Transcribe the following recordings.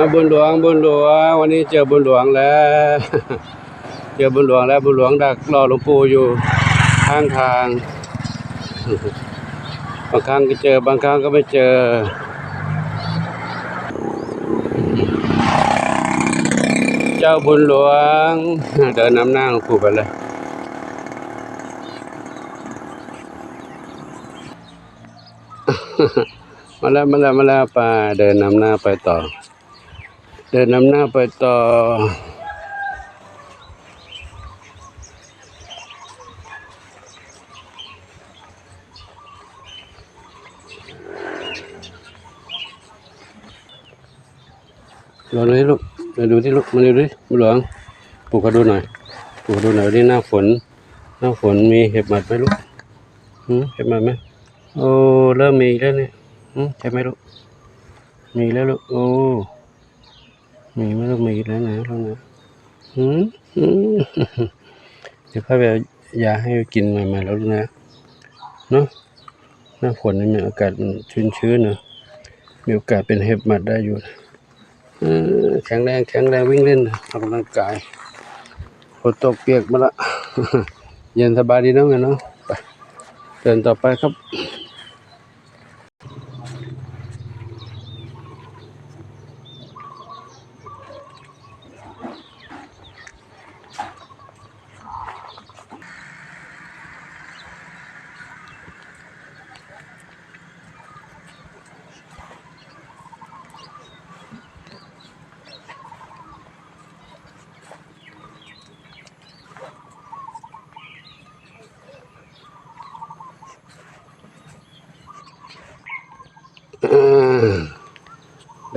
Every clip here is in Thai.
มาบุญหลวงบุญหลวง วันนี้เจอบุญหลวงแล้ว เจอบุญหลวงแล้วบุญหลวงดักรอหลวงปู่อยู่ข้างทางบางครั้งก็เจอบางครั้งก็ไม่เจอเจ้าบุญหลวง เดินนำหน้าหลวงปู่ไปเลยมาแล้วมาแล้วมาแล้วไปเดินนำหน้าไปต่อ เดินนำหน้าไปต่อรอเลยลูกเดี๋ยวดูที่ลูกมาดูดิบุญหลวงปลูกกระดูหน่อยปลูกกระดูหน่อยนี่หน้าฝน หน้าฝนมีเห็บหมัดไหมลูกเห็บหมัดไหมโอ้เริ่มมีแล้วเนี่ยหืมใช่ไหมลูกมีแล้วลูกโอ้ มีไมลูกมีอีแล้วนะแลูกนะหืมหืมเดี๋ยวพ่อไปเอายาให้กินใหม่ๆแล้วลูนะเนาะหน้าฝนนี่มีอากาศมันชื้นๆเนอะมีโอกาสเป็นเห็บหมัดได้อยู่แข็งแรงแข็งแรงวิ่งเล่นออกกำลังกายฝนตกเปียกมาละ เย็นสบายดีนะไงเนาะไปเดินต่อไปครับ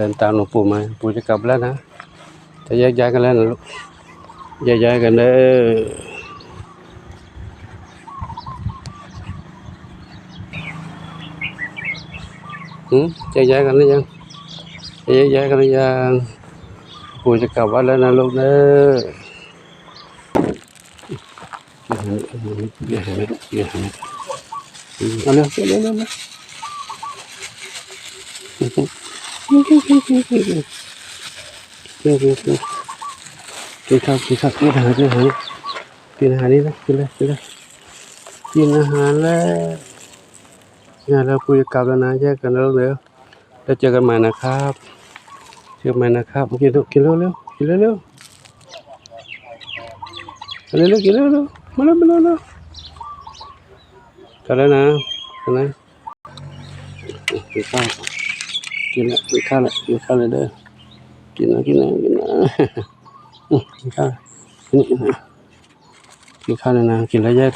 ดินตามหลวงปู่มาปู่จะกลับแล้วนะจะแยกย้ายกันแล้วนะลูกแยกย้ายกันเด้อหืมแยกย้ายกันหรือยังแยกย้ายกันหรือยังปู่จะกลับวัดแล้วนะลูกเด้อเดี๋ยวให้ลูกเดี๋ยวให้ลูกอืมเอาเร็วเร็วเร็วเร็ว กินกินกินกินข้าวกินข้าวกินอาหารกินอาหารกินอาหารนี่นะกินเลยกินเลยกินอาหารแล้วงานเราคุยกลับแล้วนะแยกกันแล้วเร็วแล้วเจอกันใหม่นะครับเจอกันใหม่นะครับกินเร็วกินเร็วเร็วกินเร็วเร็วกินเร็วเร็วกินเร็วเร็วมาเร็วมาเร็วเร็วกันแล้วนะกันนะกินข้าว กินละกินข้าวละกินข้าวเลยเด้อกินนะกินนะกินนะกินข้าวนี่นะกินข้าวเลยนะกินแล้วแยก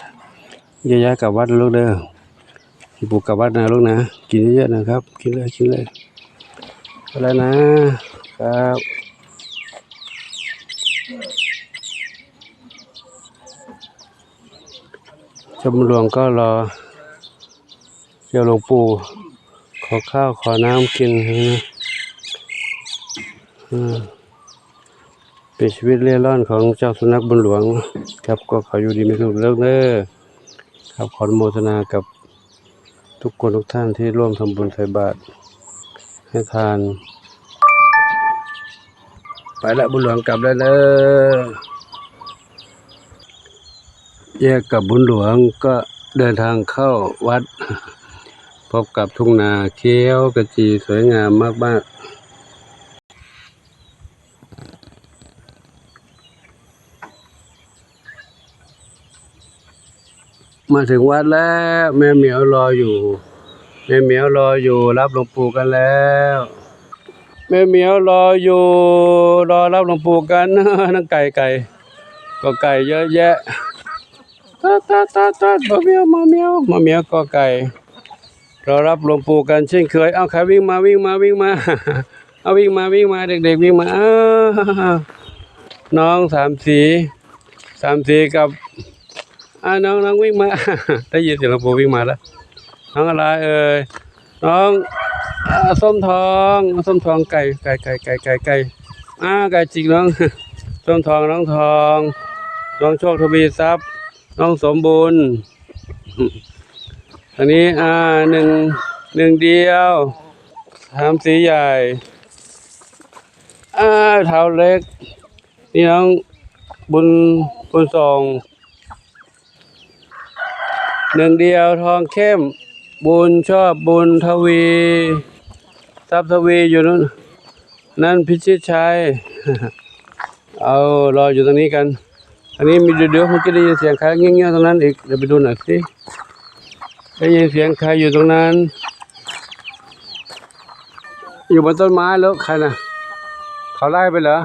แยกย้ายกลับวัดนลูกเด้อปลูกกลับวัดนะลูกนะกินเยอะๆนะครับ กินเลยกินเลยอะไรนะครับชมหลวงก็รอเจ้าหลวงปู่ ขอข้าวขอน้ำกินนะเป็นชีวิตเล่ร่อนของเจ้าสุนัขบุญหลวง ครับก็ขออยู่ดีไม่ถูกเลิกเด้อครับขอโมทนากับทุกคนทุกท่านที่ร่วมทำบุญใส่บาตรให้ทาน ไปละบุญหลวงกลับแล้วเด้อแยกกับบุญหลวงก็เดินทางเข้าวัด บกับทุ่งนาเขียวกระจีสวยงามมาก ๆมาถึงวัดแล้วแม่เหมียวรออยู่ แม่เหมียวรออยู่ รับหลวงปู่กันแล้ว แม่เหมียวรออยู่ รอรับหลวงปู่กันนั่งไก่ไก่ก็ไก่เยอะแยะตาตาตาตามาเหมียวมาเหมียวมาเหมียวก็ไก่ รอรับหลวงปู่กันเช่นเคย เอาใครวิ่งมาวิ่งมาวิ่งมา เอาวิ่งมาวิ่งมาเด็ก ๆ วิ่งมาอ้าน้องสามสีสามสีกับอาน้องน้องวิ่งมา ได้ยินเสียงหลวงปู่วิ่งมาแล้ว น้องอะไรเอ่ย น้องอส้มทองส้มทองไก่ไก่ไก่ไก่ไก่ไก่อ่าไก่จิกน้องส้มทองน้องทอง น้องโชคทวีทรัพย์ น้องสมบูรณ์ อันนี้อ่าหนึ่งหนึ่งเดียวสามสีใหญ่อ้าเท้าเล็ก นี่น้องบุญบุญส่งหนึ่งเดียวทองเข้ม บุญชอบบุญทวี ทรัพย์ทวีอยู่นู้นนั่นพิชิตชัย เอารออยู่ตรงนี้กัน อันนี้มีเดี๋ยวเดี๋ยวผมจะได้ยินเสียงใครเงี้ยๆตรงนั้นอีก เดี๋ยวไปดูหน่อยสิ ได้ยินเสียงใครอยู่ตรงนั้น อยู่บนต้นไม้แล้วใครน่ะเขาไล่ไปเหรอ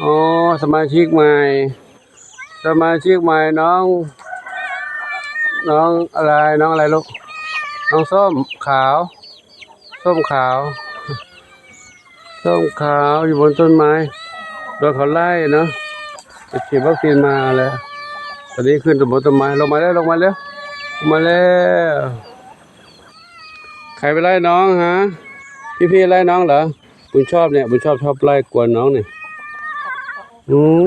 อ๋อสมาชิกใหม่ สมาชิกใหม่น้อง น้องอะไรน้องอะไรลูกน้องส้มขาว ส้มขาว ส้มขาวอยู่บนต้นไม้โดนเขาไล่เนาะไปฉีดวัคซีนมาแล้วตอนนี้ขึ้นบนต้นไม้ลงมาแล้วลงมาแล้ว มาแล้วใครไปไล่น้องฮะพี่พี่ๆไล่น้องเหรอบุญชอบเนี่ยบุญชอบชอบไล่กวนน้องเนี่ยอืม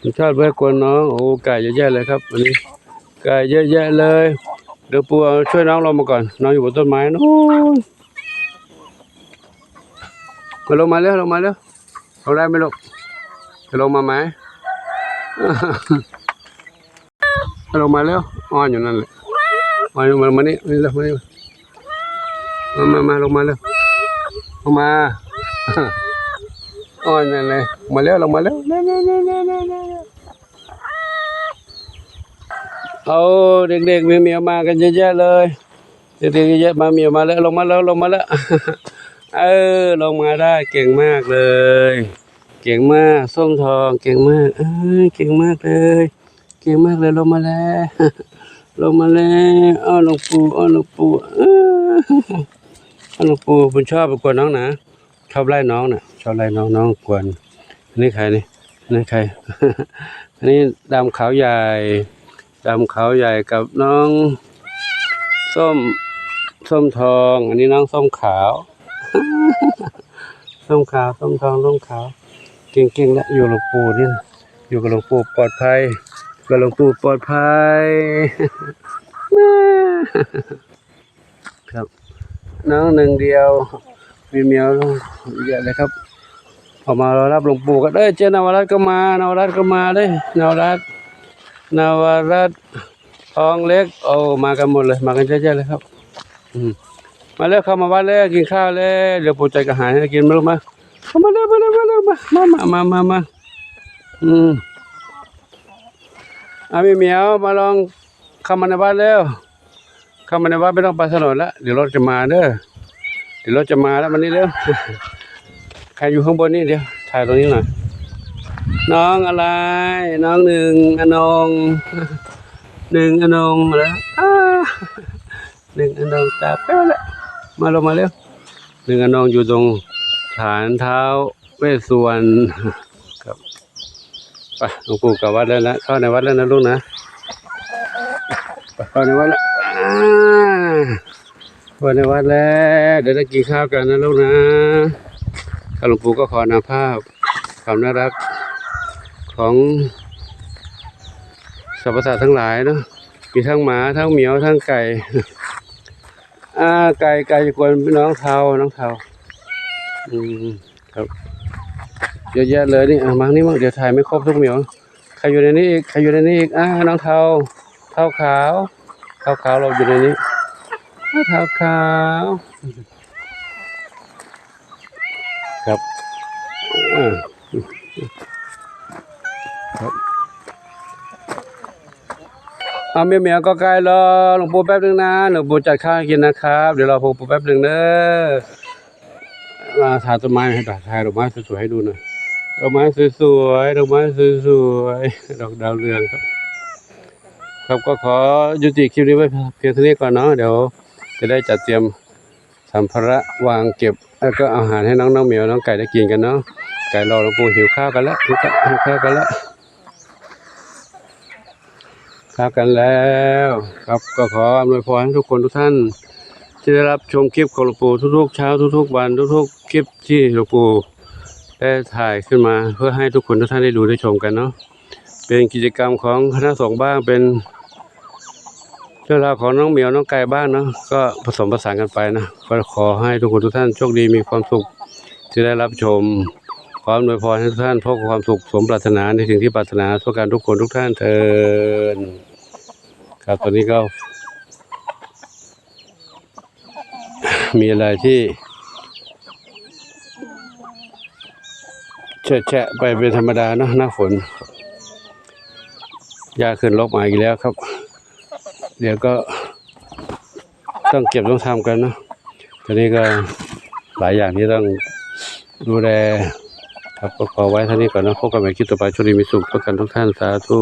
บุญชอบไล่กวนน้องโอ้ไก่เยอะแยะเลยครับวันนี้ไก่เยอะแยะเลยเดี๋ยวปูช่วยน้องลงมาก่อน น้องอยู่บนต้นไม้นู้นมาลงมาเร็วลงมาเร็วลงได้ไหมลูกจะลงมาไหม ลงมาเร็วอ้อนอยู่นั่นแหละอ้อนอยู่มามานี่นี่เร็วมานี่มามามาลงมาเร็วลงมาอ้อนนั่นเลยมาเร็วลงมาเร็วเร็วเร็วเร็วเร็วเร็วเร็วเอาเด็กๆมีเมียมากันเยอะแยะเลยเด็กๆเยอะมาเมียมาแล้วลงมาแล้วลงมาแล้วเออลงมาได้เก่งมากเลย เก่งมากส้มทองเก่งมากเอ้ยเก่งมากเลย เก่งมากเลยลงมาแล้วลงมาแล้วอ้าวหลวงปู่อ้าวหลวงปู่อ้ยอ้าวหลวงปู่ผมชอบกวนน้องนะชอบไล่น้องน่ะชอบไล่น้องน้องกวนอันนี้ใครนี่อันนี้ใครอันนี้ดำขาวใหญ่ดำขาวใหญ่กับน้อง ส้มส้มทอง อันนี้น้องส้มขาวส้มขาวส้มทองส้มขาวเก่งๆแล้วอยู่หลวงปู่นี่อยู่กับหลวงปู่ปลอดภัย กับหลวงปู่ปลอดภัยครับ น้องหนึ่งเดียวมีเมียวเยอะเลยครับออมารอรับหลวงปู่ก็เอ้เจ้านวรัตก็มานวรัตก็มาเด้นวรัตน์นวรัตทองเล็กโอ้มากันหมดเลย มากันเยอะแยะเลยครับ อืมมาแล้วเข้ามาบ้านแล้วกินข้าวแล้วเดี๋ยวปู่ใจกระหายให้กินมาลูกมามาเร็วมาเร็วมาเร็วมามามามามาอืม อาพี่เหมียวมาลองเข้ามาในบ้านแล้วเข้ามาในบ้านไม่ต้องไปถนนละเดี๋ยวรถจะมาเด้อเดี๋ยวรถจะมาแล้วมันนี่เร็วใครอยู่ข้างบนนี่เดี๋ยวถ่ายตรงนี้หน่อยน้องอะไร น้องหนึ่งอนงหนึ่งอนงเหรออ้าหนึ่งอนงตาเป้วละมาลงมาเร็วหนึ่งอนงอยู่ตรงฐานเท้าเวสสุวรรณ หลวงปู่กลับวัดแล้วนะเข้าในวัดแล้วนะลูกนะเข้าในวัดแล้วเข้าในวัดแล้วเดี๋ยวได้กินข้าวกันนะลูกนะข้าหลวงปู่ก็ขอนำภาพความน่ารักของสรรพสัตว์ทั้งหลายเนาะมีทั้งหมาทั้งเหมียวทั้งไก่อ่าไก่ไก่จะกวนน้องเทาน้องเทาอืมครับ เยอะแยะเลยนี่อะมานี่มั่งเดี๋ยวถ่ายไม่ครบทุกเหมียวใครอยู่ในนี้อีกใครอยู่ในนี้อีกอ่าน้องเทาเทาขาวเทาขาวเราอยู่ในนี้เทาขาวครับอ่าเอาเมียเมียก็ใกล้รอหลวงปู่แป๊บนึงนะหลวงปู่จัดข้าวให้กินนะครับ เดี๋ยวรอหลวงปู่แป๊บนึงเด้อมาถ่ายต้นไม้ให้ถ่ายดอกไม้สวยๆให้ดูหน่อย ดอกไม้สวยๆดอกไม้สวยๆดอกดาวเรืองครับ ครับก็ขอยุติคลิปนี้ไว้เพียงเท่านี้ก่อนเนาะเดี๋ยว จะได้จัดเตรียมสัมภาระวางเก็บ แล้วก็อาหารให้น้องน้องเหมียวน้องไก่ได้กินกันเนาะไก่รอหลวงปู่หิวข้าวกันแล้วหิวข้าวหิวข้าวกันแล้วครับกันแล้ว ครับก็ขออำนวยพรให้ทุกคนทุกท่านที่ได้รับชมคลิปของหลวงปู่ทุกๆเช้าทุกๆวันทุกๆคลิปที่หลวงปู่ ได้ถ่ายขึ้นมาเพื่อให้ทุกคนทุกท่านได้ดูได้ชมกันเนาะเป็นกิจกรรมของคณะสงฆ์บ้างเป็นเรื่องราวของน้องเหมียวน้องไก่บ้างเนาะก็ผสมผสานกันไปนะก็ขอให้ทุกคนทุกท่านโชคดีมีความสุขที่ได้รับชมขออำนวยพรให้ทุกท่านพบความสุขสมปรารถนาในสิ่งที่ปรารถนาทั่วกันทุกคนทุกท่านเทินครับตอนนี้ก็ มีอะไรที่ แฉะแฉะไปเป็นธรรมดาเนาะหน้าฝนยาขึ้นลบมาอีกแล้วครับ เดี๋ยวก็ต้องเก็บต้องทำกันเนาะตอนนี้ก็หลายอย่างที่ต้องดูแลครับก็ขอไว้เท่านี้ก่อนนะพบกันใหม่คลิปต่อไปช่วงนี้มีสุขทุกกันทุกท่านสาธุ